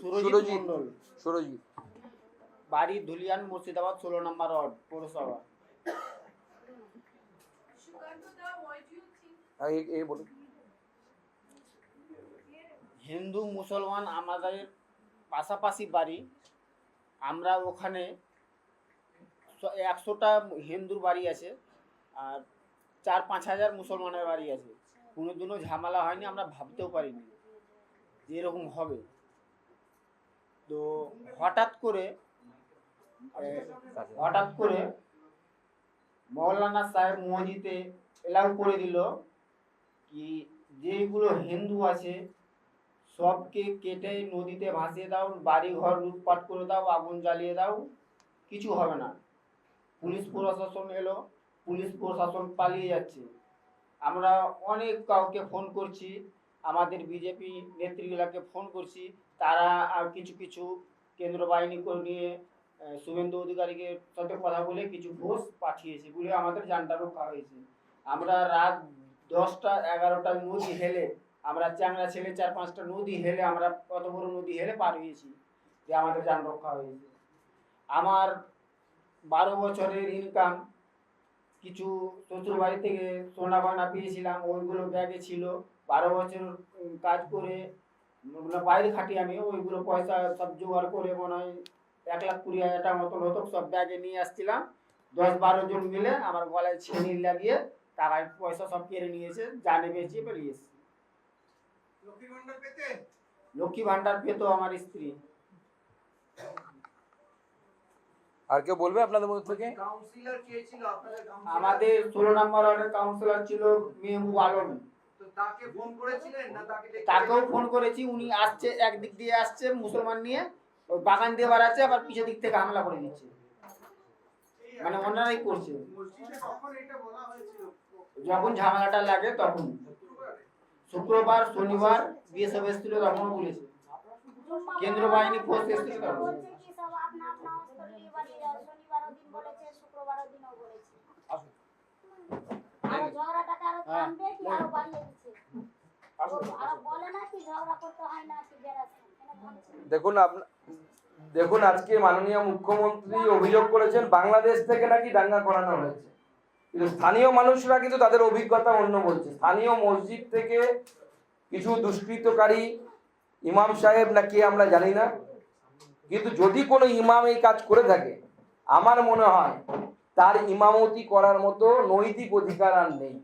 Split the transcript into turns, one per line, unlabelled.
সুরজিৎ
সুরজিৎ।
মণ্ডল।
সুরজিৎ।
বাড়ি ধুলিয়ান মুর্শিদাবাদ ষোলো নম্বর ওয়ার্ড পৌরসভা।
আর এ- এ বলুন।
হিন্দু মুসলমান আমাদের পাশাপাশি বাড়ি। আমরা ওখানে একশোটা হিন্দুর বাড়ি আছে আর চার পাঁচ হাজার মুসলমানের বাড়ি আছে। কোনো দিনও ঝামেলা হয়নি আমরা ভাবতেও পারিনি যে এরকম হবে। তো হঠাৎ করে হঠাৎ করে মৌলানা সাহেব মসজিদে এলাউ করে দিল কি যেগুলো হিন্দু আছে সবকে কেটে নদীতে ভাসিয়ে দাও বাড়ি ঘর লুটপাট করে দাও, আগুন জ্বালিয়ে দাও, কিছু হবে না। পুলিশ প্রশাসন এলো, পুলিশ প্রশাসন পালিয়ে যাচ্ছে। আমরা অনেক কাউকে ফোন করছি আমাদের বিজেপি নেত্রীগুলাকে ফোন করছি। তারা আর কিছু কিছু কেন্দ্র বাহিনী নিয়ে শুভেন্দু অধিকারীকে সাথে কথা বলে কিছু ঘোষ পাঠিয়েছে বলে আমাদের জানটা রক্ষা হয়েছে। আমরা রাত দশটা এগারোটা নদী হেলে, আমরা চ্যাংরা ছেলে চার, পাঁচটা নদী হেলে, আমরা কত বড় নদী হেলে পার হয়েছি যে আমাদের যান রক্ষা হয়েছে। আমার বারো বছরের ইনকাম কিছু শ্বশুর বাড়ি থেকে সোনা গয়না পেয়েছিলাম, ওইগুলো ব্যাগে ছিল। বারো বছর কাজ করে মানে বাইরে খাটি আমি ওইগুলো পয়সা সব জোগাড় করে মনে হয় এক লাখ কুড়ি হাজার টাকা মতন হতো সব ব্যাগে নিয়ে আসছিলাম। দশ বারো জন মিলে আমার গলায় ছেনি লাগিয়ে টাকায় পয়সা সব কেড়ে নিয়েছে জানে বেঁচিয়ে বেরিয়ে এসেছে। লক্ষ্মী ভান্ডার পেতো? আমার স্ত্রী।
আর কেউ বলবে আপনাদের মধ্যে থেকে?
কাউন্সিলর কে ছিল আপনাদের কাউন্সিলর
আমাদের ষোলো নম্বর ওয়ার্ডের কাউন্সিলর ছিল মেহবুব আলম।
তাকে ফোন করেছিলেন না তাকে দেখতে
তাকেও ফোন করেছি উনি আসছে একদিক দিয়ে আসছে মুসলমান নিয়ে ওই বাগান দিয়ে বাড়াচ্ছে আবার পিছের দিক থেকে হামলা করে দিচ্ছে মানে ওনারাই করছে।
মসজিদে কখন এটা বলা হয়েছিল?
যখন ঝামেলাটা লাগে তখন। শুক্রবার শনিবার বিএসএফ এসেছিল তখনও বলেছে। কেন্দ্র বাহিনী ফোর্স এসেছিল তখন।
বলছে কি সব
দেখুন দেখুন, আজকে মাননীয় মুখ্যমন্ত্রী অভিযোগ করেছেন, বাংলাদেশ থেকে নাকি দাঙ্গা করানো হয়েছে। কিন্তু স্থানীয় মানুষরা কিন্তু তাদের অভিজ্ঞতা অন্য বলছে। স্থানীয় মসজিদ থেকে কিছু দুষ্কৃতকারী ইমাম সাহেব না কে আমরা জানি না, কিন্তু যদি কোনো ইমাম এই কাজ করে থাকে, আমার মনে হয় তার ইমামতি করার মতো নৈতিক অধিকার আর নেই।